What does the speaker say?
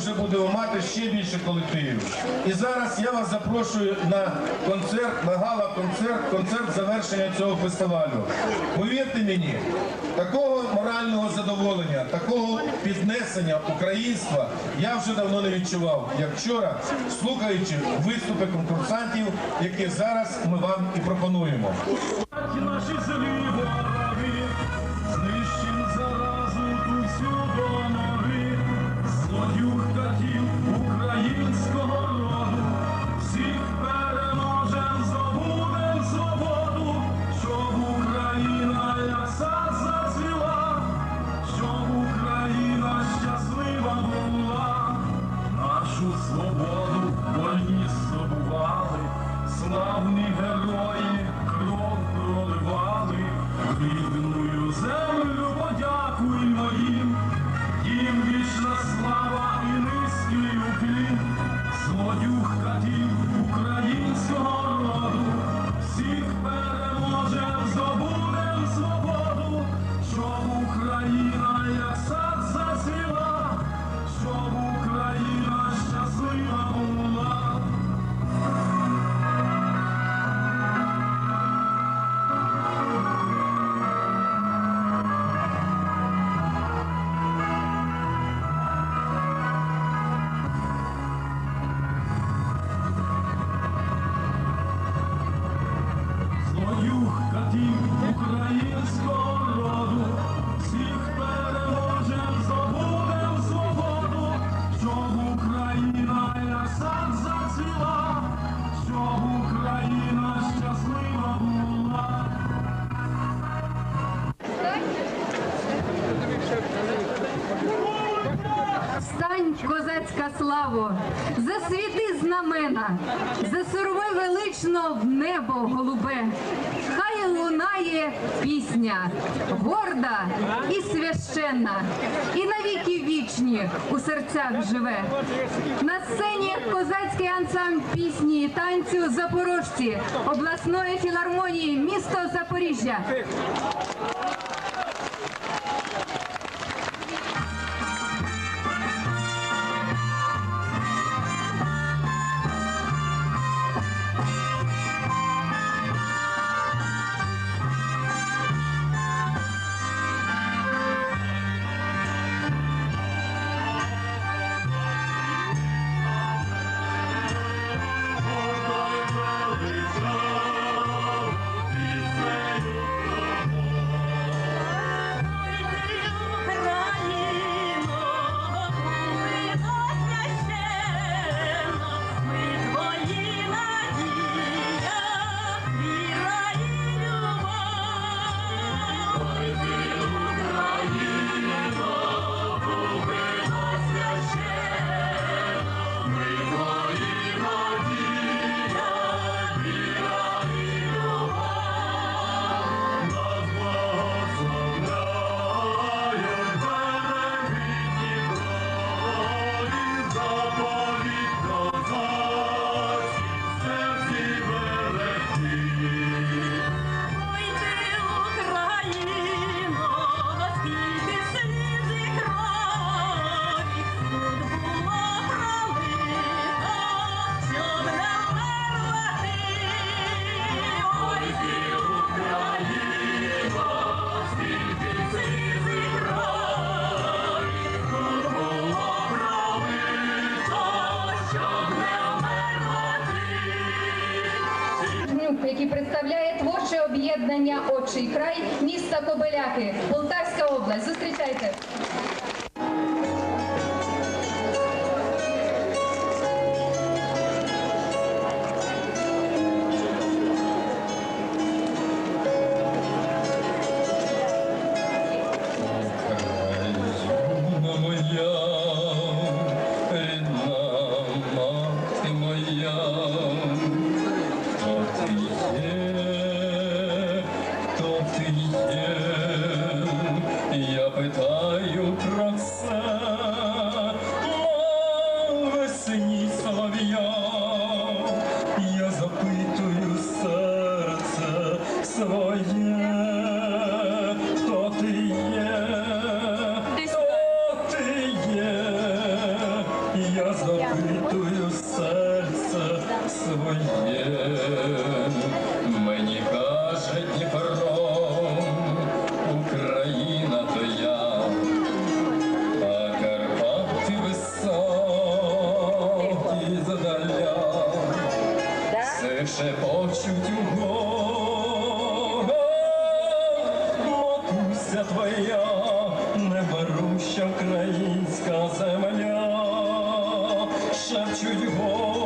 вже будемо мати ще більше колективів. І зараз я вас запрошую на концерт, на гала-концерт, концерт завершення цього фестивалю. Повірте мені, такого морального задоволення, такого піднесення українства я вже давно не відчував, як вчора, слухаючи виступи конкурсантів, які зараз ми вам і пропонуємо. Наші злі вороги, знищим заразу українського роду, всіх переможем, здобудем свободу, щоб Україна як сад зацвіла, щоб Україна щаслива була, нашу свободу вольні здобували, славні герої кров проливали, Катів українського роду, всіх переможем, забудем свободу, щоб Україна як сад зацвіла, козацька славо, засвіти знамена, засурви велично в небо голубе. Хай лунає пісня, горда і священна, і навіки вічні у серцях живе. На сцені козацький ансамбль пісні і танцю Запорожці обласної філармонії місто Запоріжжя. Об'єднання Отчий край міста Кобеляки, Полтавська область. Зустрічайте. Запитую серце своє, мені каже Дніпро, Україна то я, а Карпати високі задаля, все шепочуть у горах, матуся твоя, неберуща українська земля, шепчуть.